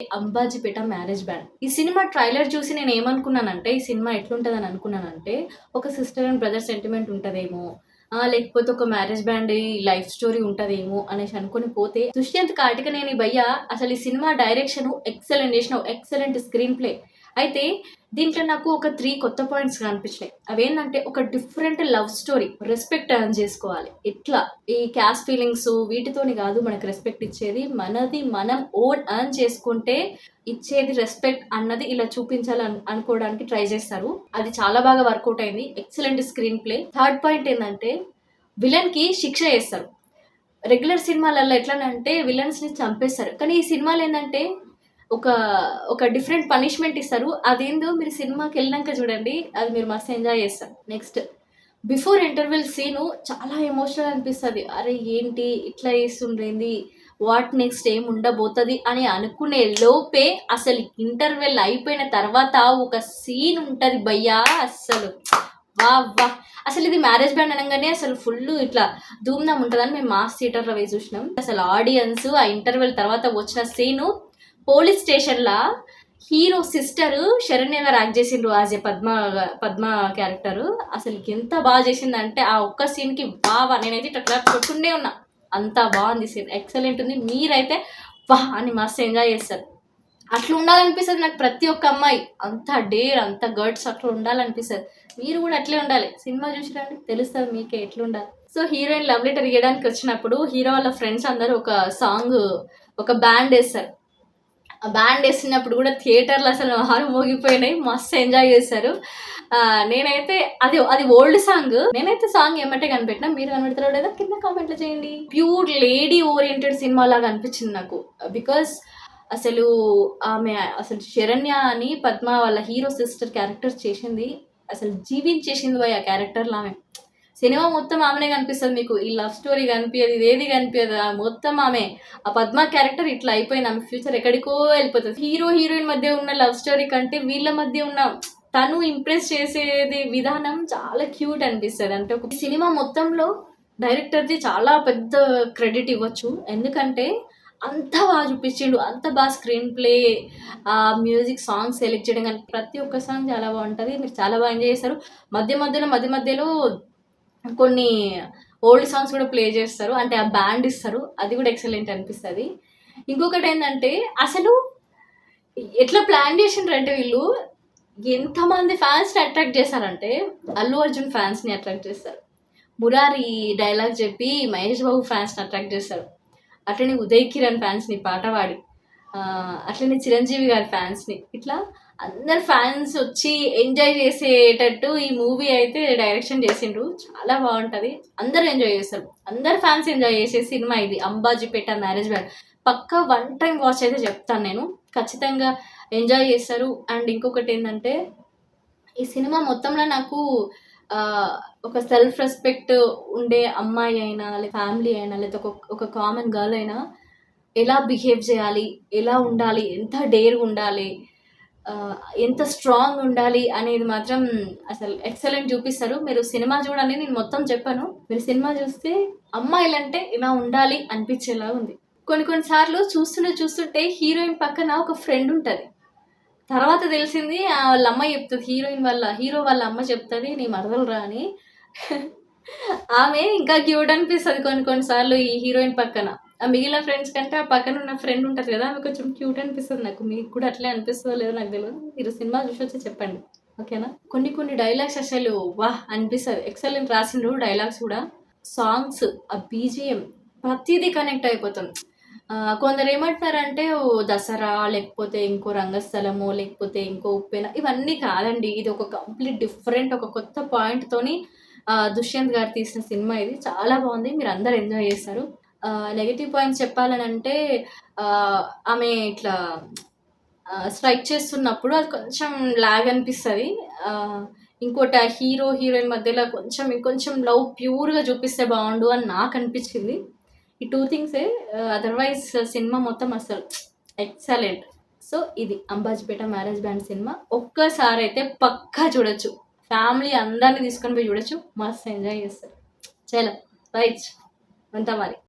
Ambajipeta marriage band ఈ cinema trailer చూసి నేను ఏమనుకున్నానంటే ఈ సినిమా ఎట్లుంటుందని అనుకున్నానంటే ఒక సిస్టర్ అండ్ బ్రదర్ సెంటిమెంట్ ఉంటుందేమో. లేకపోతే ఒక మ్యారేజ్ బ్యాండ్ లైఫ్ స్టోరీ ఉంటుందేమో అనేసి అనుకుని పోతే దుష్యంత్ కాటిక నేను భయ్య అసలు ఈ సినిమా డైరెక్షన్ ఎక్సలెంట్ చేసిన ఎక్సలెంట్ స్క్రీన్ ప్లే. అయితే దీంట్లో నాకు ఒక త్రీ కొత్త పాయింట్స్ కనిపించినాయి. అవేంటంటే ఒక different love story respect earn చేసుకోవాలి. ఎట్లా? ఈ క్యాస్ట్ ఫీలింగ్స్ వీటితోని కాదు మనకు రెస్పెక్ట్ ఇచ్చేది మనది మనం ఓన్ అర్న్ చేసుకుంటే ఇచ్చేది రెస్పెక్ట్ అన్నది ఇలా చూపించాలి అనుకోవడానికి ట్రై చేస్తారు. అది చాలా బాగా వర్కౌట్ అయింది. Excellent screenplay third point ఏంటంటే విలన్కి శిక్ష చేస్తారు. రెగ్యులర్ సినిమాలలో ఎట్లానంటే విలన్స్ని చంపేస్తారు. కానీ ఈ సినిమాలు ఏంటంటే ఒక ఒక డిఫరెంట్ పనిష్మెంట్ ఇస్తారు. అదేందో మీరు సినిమాకి వెళ్ళినాక చూడండి. అది మీరు మస్తు ఎంజాయ్ చేస్తారు. నెక్స్ట్ బిఫోర్ ఇంటర్వెల్ సీను చాలా ఎమోషనల్ అనిపిస్తుంది. అరే ఏంటి ఇట్లా చేస్తుండేంది వాట్ నెక్స్ట్ ఏం ఉండబోతుంది? అని అనుకునే లోపే అసలు ఇంటర్వెల్ అయిపోయిన తర్వాత ఒక సీన్ ఉంటుంది భయ్యా అస్సలు. వా వా. అసలు ఇది మ్యారేజ్ బ్యాండ్ అనగానే అసలు ఫుల్ ఇట్లా ధూమ్ధామ్ ఉంటుందని మేము మాస్ థియేటర్లో వేసి చూసినాం. అసలు ఆడియన్స్ ఆ ఇంటర్వెల్ తర్వాత వచ్చిన సీను పోలీస్ స్టేషన్లా హీరో సిస్టర్ శరణ్య గారు యాక్ట్ చేసిండ్రు as a Padma Padma character. అసలు ఎంత బాగా చేసిందంటే ఆ ఒక్క సీన్కి బాగా నేనైతే ఇట్లా క్లాప్ కొట్టుండే ఉన్నా. అంత బాగుంది సీన్. ఎక్సలెంట్ ఉంది. మీరైతే వా అని మస్తు ఎంజాయ్ చేస్తారు. అట్లా ఉండాలనిపిస్తుంది నాకు ప్రతి ఒక్క అమ్మాయి. అంత డేర్ అంత గర్డ్స్ అట్లా ఉండాలనిపిస్తుంది. మీరు కూడా అట్లే ఉండాలి. సినిమా చూసిరండి? తెలుస్తుంది మీకే ఎట్లా ఉండాలి సో హీరోయిన్ లవ్ లెటర్ ఇవ్వడానికి వచ్చినప్పుడు హీరో వాళ్ళ ఫ్రెండ్స్ అందరూ ఒక సాంగ్ ఒక బ్యాండ్ వేస్తారు. బ్యాండ్ వేసినప్పుడు కూడా థియేటర్లు అసలు హారు మోగిపోయినాయి మస్తు ఎంజాయ్ చేశారు. నేనైతే అది అది ఓల్డ్ సాంగ్ నేనైతే సాంగ్ ఏమంటే కనిపెట్టినా మీరు కనిపెడతారో లేదా కింద కామెంట్లు చేయండి. ప్యూర్ లేడీ ఓరియంటెడ్ సినిమా లాగా అనిపించింది నాకు. బికాస్ అసలు ఆమె అసలు శరణ్య అని పద్మ వాళ్ళ హీరో సిస్టర్ క్యారెక్టర్ చేసింది అసలు జీవించేసింది పోయి ఆ క్యారెక్టర్లో ఆమె. సినిమా మొత్తం ఆమెనే కనిపిస్తుంది మీకు. ఈ లవ్ స్టోరీ కనిపించదు ఇదేది కనిపించదు ఆ మొత్తం ఆమె. ఆ పద్మ క్యారెక్టర్ ఇట్లా అయిపోయింది ఆమె ఫ్యూచర్ ఎక్కడికో వెళ్ళిపోతుంది. హీరో హీరోయిన్ మధ్య ఉన్న లవ్ స్టోరీ కంటే వీళ్ళ మధ్య ఉన్న తను ఇంప్రెస్ చేసేది విధానం చాలా క్యూట్ అనిపిస్తుంది. అంటే ఒక సినిమా మొత్తంలో డైరెక్టర్ది చాలా పెద్ద క్రెడిట్ ఇవ్వచ్చు. ఎందుకంటే అంత బాగా చూపించిండు అంత బాగా స్క్రీన్ ప్లే ఆ మ్యూజిక్ సాంగ్స్ సెలెక్ట్ చేయడం కానీ ప్రతి ఒక్క సాంగ్ చాలా బాగుంటుంది. మీరు చాలా బాగా ఎంజాయ్ చేస్తారు. మధ్య మధ్యలో మధ్య మధ్యలో కొన్ని ఓల్డ్ సాంగ్స్ కూడా ప్లే చేస్తారు. అంటే ఆ బ్యాండ్ ఇస్తారు. అది కూడా ఎక్సలెంట్ అనిపిస్తుంది. ఇంకొకటి ఏంటంటే అసలు ఎట్లా ప్లాన్ చేసిండ్రంటే వీళ్ళు ఎంతమంది ఫ్యాన్స్ని అట్రాక్ట్ చేశారంటే అల్లు అర్జున్ ఫ్యాన్స్ని అట్రాక్ట్ చేస్తారు. మురారి డైలాగ్ చెప్పి మహేష్ బాబు ఫ్యాన్స్ని అట్రాక్ట్ చేస్తారు. అట్లనే ఉదయ్ కిరణ్ ఫ్యాన్స్ని పాట పాడి అట్లనే చిరంజీవి గారి ఫ్యాన్స్ని ఇట్లా అందరు ఫ్యాన్స్ వచ్చి ఎంజాయ్ చేసేటట్టు ఈ మూవీ అయితే డైరెక్షన్ చేసిండ్రు. చాలా బాగుంటుంది. అందరూ ఎంజాయ్ చేస్తారు. అందరు ఫ్యాన్స్ ఎంజాయ్ చేసే సినిమా ఇది. అంబాజీపేట మ్యారేజ్ బ్యాండ్ పక్క వన్ టైం వాచ్ అయితే చెప్తాను నేను. ఖచ్చితంగా ఎంజాయ్ చేస్తారు. అండ్ ఇంకొకటి ఏంటంటే ఈ సినిమా మొత్తంలో నాకు ఒక సెల్ఫ్ రెస్పెక్ట్ ఉండే అమ్మాయి అయినా లేదా ఫ్యామిలీ అయినా లేదా ఒక ఒక కామన్ గర్ల్ అయినా ఎలా బిహేవ్ చేయాలి? ఎలా ఉండాలి? ఎంత డేర్ ఉండాలి? ఎంత స్ట్రాంగ్ ఉండాలి అనేది మాత్రం అసలు ఎక్సలెంట్ చూపిస్తారు. మీరు సినిమా చూడండి నేను మొత్తం చెప్పాను. మీరు సినిమా చూస్తే అమ్మాయిలంటే ఇలా ఉండాలి అనిపించేలా ఉంది. కొన్ని కొన్నిసార్లు చూస్తుంటే చూస్తుంటే హీరోయిన్ పక్కన ఒక ఫ్రెండ్ ఉంటుంది. తర్వాత తెలిసింది వాళ్ళ అమ్మ చెప్తుంది హీరోయిన్ వాళ్ళ హీరో వాళ్ళ అమ్మ చెప్తుంది నీ మరదలు రా అని. ఆమె ఇంకా క్యూట్ అనిపిస్తుంది కొన్ని కొన్నిసార్లు ఈ హీరోయిన్ పక్కన. మిగిలిన ఫ్రెండ్స్ కంటే ఆ పక్కన ఉన్న ఫ్రెండ్ ఉంటుంది కదా ఆమె కొంచెం క్యూట్ అనిపిస్తుంది నాకు. మీకు కూడా అట్లే అనిపిస్తుందో లేదో నాకు తెలియదు మీరు సినిమా చూసి వచ్చి చెప్పండి. ఓకేనా? కొన్ని కొన్ని డైలాగ్స్ అసలు వాహ్! అనిపిస్తుంది. ఎక్సలెంట్ రాసిండ్రు డైలాగ్స్ కూడా. సాంగ్స్ ఆ బీజిఎం ప్రతిదీ కనెక్ట్ అయిపోతుంది. కొందరు ఏమంటున్నారంటే ఓ దసరా లేకపోతే ఇంకో రంగస్థలము లేకపోతే ఇంకో ఉప్పెన ఇవన్నీ కాదండి. ఇది ఒక కంప్లీట్ డిఫరెంట్ ఒక కొత్త పాయింట్తోని దుష్యంత్ గారు తీసిన సినిమా ఇది. చాలా బాగుంది. మీరు అందరు ఎంజాయ్ చేస్తారు. నెగిటివ్ పాయింట్స్ చెప్పాలని అంటే ఆమె ఇట్లా స్ట్రైక్ చేస్తున్నప్పుడు అది కొంచెం లాగ్ అనిపిస్తుంది. ఇంకోటి ఆ హీరో హీరోయిన్ మధ్యలో కొంచెం ఇంకొంచెం లవ్ ప్యూర్గా చూపిస్తే బాగుండు అని నాకు అనిపించింది. ఈ టూ థింగ్సే అదర్వైజ్ సినిమా మొత్తం అసలు ఎక్సలెంట్ సో ఇది అంబాజీపేట మ్యారేజ్ బ్యాండ్ సినిమా. ఒక్కసారి అయితే పక్కా చూడొచ్చు. ఫ్యామిలీ అందరినీ తీసుకొని పోయి చూడొచ్చు. మస్తు ఎంజాయ్ చేస్తారు. చాలా రైట్ అంతా మరి.